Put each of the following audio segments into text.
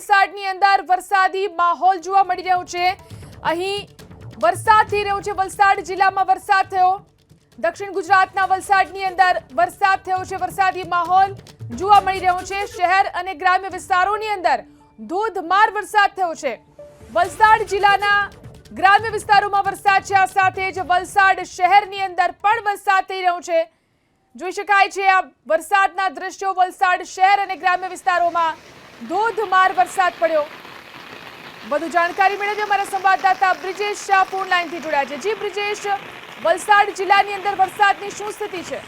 વલસાડની અંદર વરસાદી માહોલ જોવા મળી રહ્યો છે. અહીં વરસાદ થઈ રહ્યો છે. વલસાડ જિલ્લામાં વરસાદ થયો. દક્ષિણ ગુજરાતના વલસાડની અંદર વરસાદ થયો છે. વરસાદી માહોલ જોવા મળી રહ્યો છે. શહેર અને ગ્રામ્ય વિસ્તારોની અંદર ધોધમાર વરસાદ થયો છે. વલસાડ જિલ્લાના ગ્રામ્ય વિસ્તારોમાં વરસાદ છે. આ સાથે જ વલસાડ શહેરની અંદર પણ વરસાદ થઈ રહ્યો છે. જોઈ શકાય છે આ વરસાદના દ્રશ્યો વલસાડ શહેર અને ગ્રામ્ય વિસ્તારોમાં ધોધમાર વરસાદ પડ્યો. વધુ જાણકારી મેળવી અમારા સંવાદદાતા બ્રિજેશ શાહ ફોન લાઈનથી જોડાયા છે. જી બ્રિજેશ, વલસાડ જિલ્લાની અંદર વરસાદની શું સ્થિતિ છે?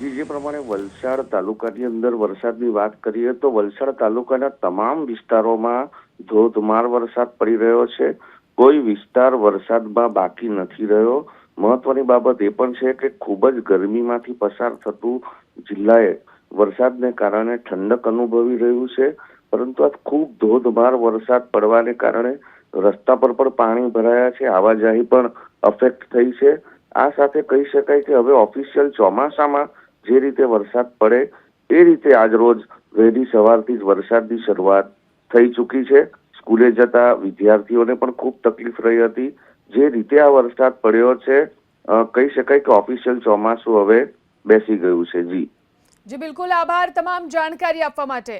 જી, જે પ્રમાણે વલસાડ તાલુકાની અંદર વરસાદની વાત કરીએ તો વલસાડ તાલુકાના તમામ વિસ્તારોમાં ધોધમાર વરસાદ પડી રહ્યો છે. કોઈ વિસ્તાર વરસાદમાં બાકી નથી રહ્યો. મહત્વની બાબત એ પણ છે કે ખૂબ જ ગરમીમાંથી પસાર થતું જિલ્લાએ વરસાદને કારણે ઠંડક અનુભવી રહ્યું છે, પરંતુ આ ખૂબ ધોધમાર વરસાદ પડવાને કારણે રસ્તા પર પણ પાણી ભરાયા છે, આવાજાહી પણ અફેક્ટ થઈ છે. આ સાથે કહી શકાય કે હવે ઓફિશિયલ ચોમાસામાં જે રીતે વરસાદ પડે, એ રીતે આજ રોજ વહેલી સવારથી જ વરસાદની શરૂઆત થઈ ચૂકી છે. સ્કૂલે જતા વિદ્યાર્થીઓને પણ ખૂબ તકલીફ રહી હતી. જે રીતે આ વરસાદ પડ્યો છે કહી શકાય કે ઓફિશિયલ ચોમાસું હવે બેસી ગયું છે. જી. જી બિલકુલ આભાર તમામ જાણકારી આપવા માટે.